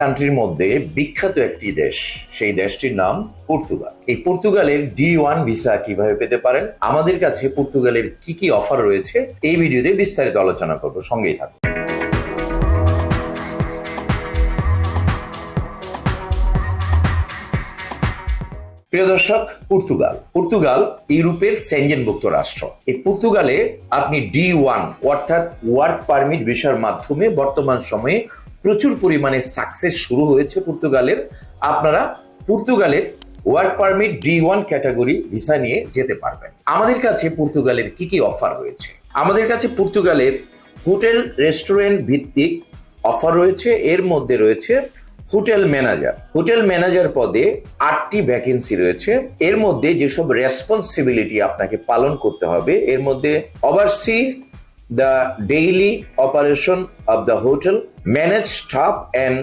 কান্ট্রির মধ্যে বিখ্যাত একটি দেশ, সেই দেশটির নাম পর্তুগাল। এই পর্তুগালের ডি ওয়ান ভিসা কীভাবে পেতে পারেন? আমাদের কাছে পর্তুগালের কি কি অফার রয়েছে? এই ভিডিওতে বিস্তারিত আলোচনা করব, সঙ্গেই থাকুন। প্রিয় দর্শক, পর্তুগাল। পর্তুগাল ইউরোপের সেঞ্জেনভুক্ত রাষ্ট্র। এই পর্তুগালে আপনি ডি ওয়ান, অর্থাৎ ওয়ার্ক পারমিট ভিসার মাধ্যমে বর্তমান সময়ে প্রচুর পরিমাণে সাকসেস শুরু হয়েছে পর্তুগালের। আপনারা পর্তুগালের work permit D one category visa নিয়ে যেতে পারবেন। আমাদের কাছে পর্তুগালের কি কি অফার রয়েছে? আমাদের কাছে পর্তুগালের হোটেল রেস্টুরেন্ট ভিত্তিক অফার রয়েছে। এর মধ্যে রয়েছে হোটেল ম্যানেজার। হোটেল ম্যানেজার পদে আটটি ভ্যাকেন্সি রয়েছে। এর মধ্যে যেসব রেসপন্সিবিলিটি আপনাকে পালন করতে হবে, এর মধ্যে oversee the daily operation of the hotel, manage staff and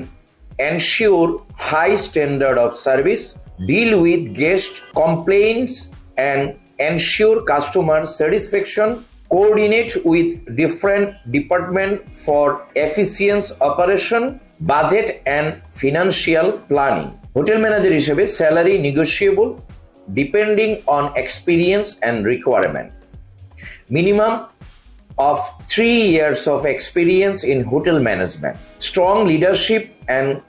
ensure high standard of service, deal with guest complaints and ensure customer satisfaction, coordinate with different department for efficient operation, budget and financial planning. Hotel manager হিসেবে salary negotiable depending on experience and requirement. Minimum of three years of experience in hotel management, strong leadership and